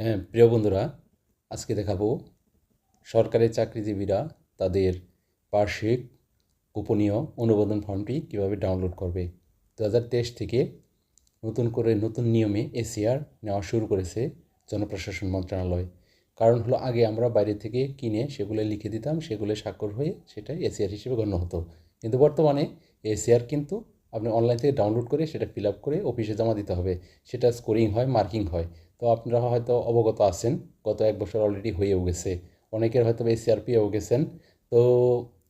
হ্যাঁ প্রিয় বন্ধুরা, আজকে দেখাবো সরকারি চাকরিজীবীরা তাদের বার্ষিক গোপনীয় অনুমোদন ফর্মটি কীভাবে ডাউনলোড করবে। দু হাজার তেইশ থেকে নতুন করে নতুন নিয়মে এসিআর নেওয়া শুরু করেছে জনপ্রশাসন মন্ত্রণালয়। কারণ হলো, আগে আমরা বাইরে থেকে কিনে সেগুলো লিখে দিতাম, সেগুলো স্বাক্ষর হয়ে সেটা এসিআর হিসেবে গণ্য হতো। কিন্তু বর্তমানে এসিআর কিন্তু আপনি অনলাইন থেকে ডাউনলোড করে সেটা ফিল আপ করে অফিসে জমা দিতে হবে। সেটা স্কোরিং হয় মার্কিং হয়। তো আপনারা হয়তো অবগত আছেন, গত এক বছর অলরেডি হয়েও গেছে। অনেকের হয়তো এসিআর পেয়েও গেছেন। তো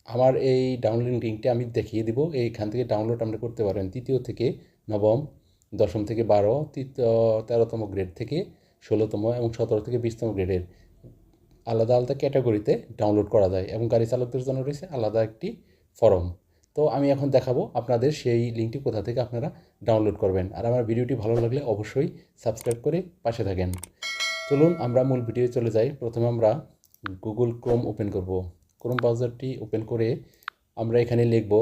আমার এই ডাউনলোডিং লিঙ্কটি আমি দেখিয়ে দিব। এইখান থেকে ডাউনলোড আপনি করতে পারেন। তৃতীয় থেকে নবম, দশম থেকে বারো তৃতীয় তেরোতম গ্রেড থেকে ষোলোতম এবং সতেরো থেকে বিশতম গ্রেডের আলাদা আলাদা ক্যাটাগরিতে ডাউনলোড করা যায় এবং গাড়ি চালকদের জন্য রয়েছে আলাদা একটি ফরম তো আমি এখন দেখাবো আপনাদের সেই লিঙ্কটি কোথা থেকে আপনারা ডাউনলোড করবেন। আর আমার ভিডিওটি ভালো লাগলে অবশ্যই সাবস্ক্রাইব করে পাশে থাকেন। চলুন আমরা মূল ভিডিও চলে যাই। প্রথমে আমরা গুগল ক্রোম ওপেন করব। ক্রোম ব্রাউজারটি ওপেন করে আমরা এখানে লিখব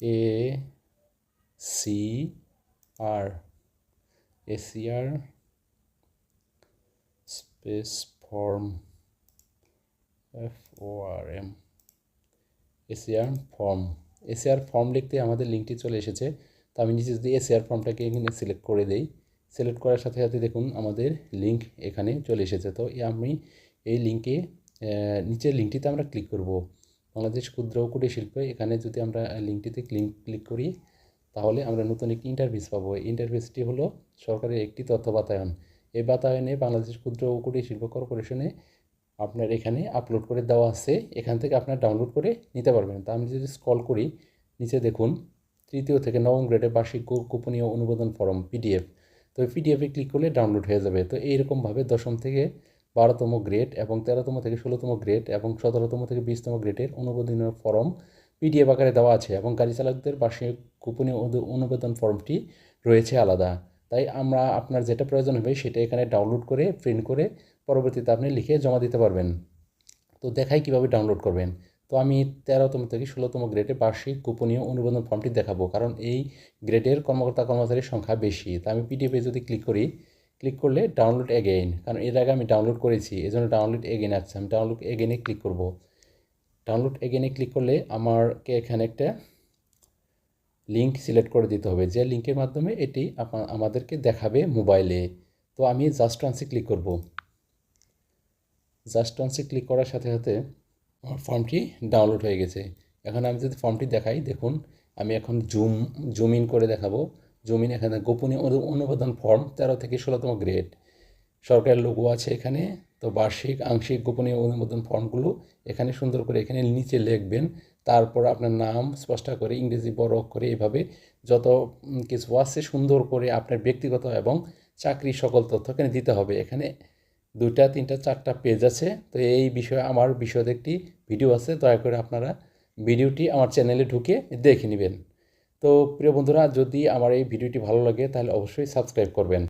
A C R ACR space form, F O R M. ACR form ACR form লিখতে আমাদের লিঙ্কটি চলে এসেছে। তো আমি নিচে যদি এসিআর ফর্মটাকে এখানে সিলেক্ট করে দেই সিলেক্ট করার সাথে সাথে দেখুন আমাদের লিঙ্ক এখানে চলে এসেছে। তো আমি এই লিঙ্কে নিচের লিঙ্কটিতে আমরা ক্লিক করব। বাংলাদেশ ক্ষুদ্র কুটির শিল্প, এখানে যদি আমরা লিঙ্কটিতে ক্লিক ক্লিক করি, তাহলে আমরা নতুন একটি ইন্টারভিউস পাবো। ইন্টারভিউসটি হলো সরকারের একটি তথ্য বাতায়ন। এই বাতায়নে বাংলাদেশ ক্ষুদ্র ও কুটির শিল্প কর্পোরেশনে আপনার এখানে আপলোড করে দেওয়া আছে, এখান থেকে আপনার ডাউনলোড করে নিতে পারবেন। তা আমি যদি স্কল করি, নিচে দেখুন, তৃতীয় থেকে নবম গ্রেডের বার্ষিক গোপনীয় অনুমোদন ফর্ম পিডিএফ তো পিডিএফে ক্লিক করলে ডাউনলোড হয়ে যাবে। তো এইরকমভাবে দশম থেকে বারোতম গ্রেড এবং তেরোতম থেকে ষোলোতম গ্রেড এবং সতেরোতম থেকে বিশতম গ্রেডের অনুমোদনীয় ফর্ম পিডিএফ আকারে দেওয়া আছে এবং গাড়ি চালকদের বার্ষিক গোপনীয় অনুমোদন ফর্মটি রয়েছে আলাদা। তাই আমরা আপনার যেটা প্রয়োজন হবে সেটা এখানে ডাউনলোড করে প্রিন্ট করে পরবর্তীতে আপনি লিখে জমা দিতে পারবেন। তো দেখাই কীভাবে ডাউনলোড করবেন। তো আমি তেরোতম থেকে ষোলোতম গ্রেডে বার্ষিক গোপনীয় অনুমোদন ফর্মটি দেখাবো, কারণ এই গ্রেডের কর্মকর্তা কর্মচারীর সংখ্যা বেশি। তা আমি পিডিএফে যদি ক্লিক করি ক্লিক করলে ডাউনলোড এগেইন কারণ এর আগে আমি ডাউনলোড করেছি এই জন্য ডাউনলোড এগেইন আসছে। আমি ডাউনলোড এগেইনে ক্লিক করব। ডাউনলোড এগেইনে ক্লিক করলে আমারকে এখানে একটা লিঙ্ক সিলেক্ট করে দিতে হবে। যে লিঙ্কের মাধ্যমে এটি আমাদেরকে দেখাবে মোবাইলে তো আমি জাস্ট ওয়ান্সে ক্লিক করব। জাস্ট ওয়ান্সে ক্লিক করার সাথে সাথে আমার ফর্মটি ডাউনলোড হয়ে গেছে। এখন আমি যদি ফর্মটি দেখাই, দেখুন, আমি এখন জুম জুম ইন করে দেখাবো। জুম ইন এখানে গোপনীয় অনুবাদন ফর্ম তেরো থেকে ষোলোতম গ্রেড সরকারের লোগো আছে এখানে। তো বার্ষিক, আংশিক, গোপনীয় অনুমোদন ফর্মগুলো এখানে সুন্দর করে এখানে নিচে লিখবেন। তারপর আপনার নাম স্পষ্ট করে ইংরেজি বড় করে এভাবে যত কিছু আছে সুন্দর করে আপনার ব্যক্তিগত এবং চাকরি সকল তথ্য এখানে দিতে হবে। এখানে দুইটা, তিনটা, চারটা পেজ আছে। তো এই বিষয়ে, আমার বিষয়ে একটি ভিডিও আছে। দয়া করে আপনারা ভিডিওটি আমার চ্যানেলে ঢুকে দেখে নেবেন। তো প্রিয় বন্ধুরা, যদি আমার এই ভিডিওটি ভালো লাগে, তাহলে অবশ্যই সাবস্ক্রাইব করবেন।